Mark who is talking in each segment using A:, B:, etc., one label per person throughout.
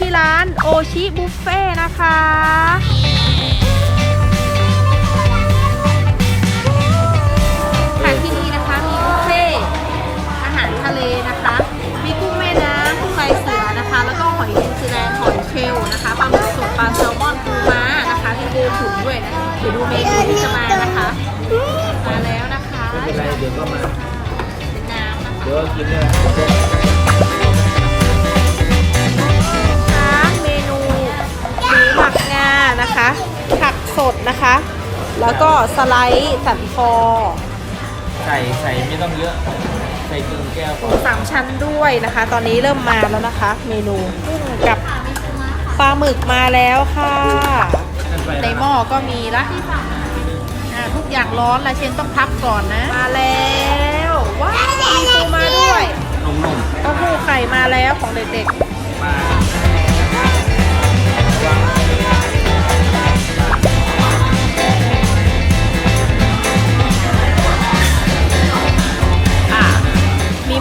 A: บุฟเฟ่ต์นะคะทางที่นี่นะคะมีบุฟเฟ่ต์อาหารทะเลนะคะมีกุ้งแม่น้ำกุ้งลายเสือนะคะแล้วก็หอยนิวซีแลนด์หอยเชลล์นะคะปลาหมึกสดปลาแซลมอนปูม้านะคะมีปูถุงด้วยนะเดี๋ยวดูเมนูที่จะมานะคะ มาแล้วนะคะ
B: ไม่เป็นไร เดี๋ยวก็มา
A: เป็นน้ำนะคะ
B: เดี๋ยวก็กินได้
A: ค สดนะคะ แล้วก็สไลด์สันคอ
B: ใส่ใส่ไม่ต้องเยอะ ใส่ครึ่งแก้ว
A: หมูสามชั้นด้วยนะคะ ตอนนี้เริ่มมาแล้วนะคะ เมนูกุ้งกับปลาหมึกมาแล้วค่ะ
B: นั่นไป
A: ในหม้อก็มีละอ่าทุกอย่างร้อนละเชนต้องพักก่อนนะ มาแล้วว้าวมีปูมาด้วย
B: นุ่ม
A: เต้าหู้ไข่มาแล้วของเด็ก
B: ๆ มา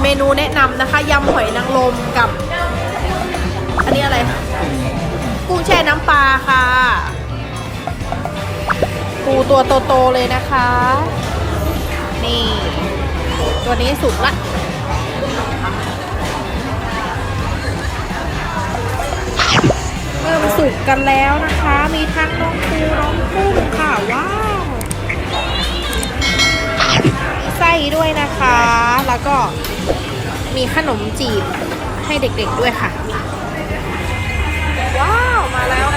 A: มีเมนูแนะนำนะคะยำหอยนางรมกับ อันนี้อะไร กุ้งแช่น้ำปลาค่ะ ปูตัวโตๆเลยนะคะ นี่ ตัวนี้สุกละเริ่มสุกกันแล้วนะคะ มีทั้งน้องปูน้องกุ้งค่ะว้า ด้วยนะคะ แล้วก็มีขนมจีบให้เด็กๆด้วยค่ะ ว้าว มาแล้วนะคะอิ่มกันแล้ว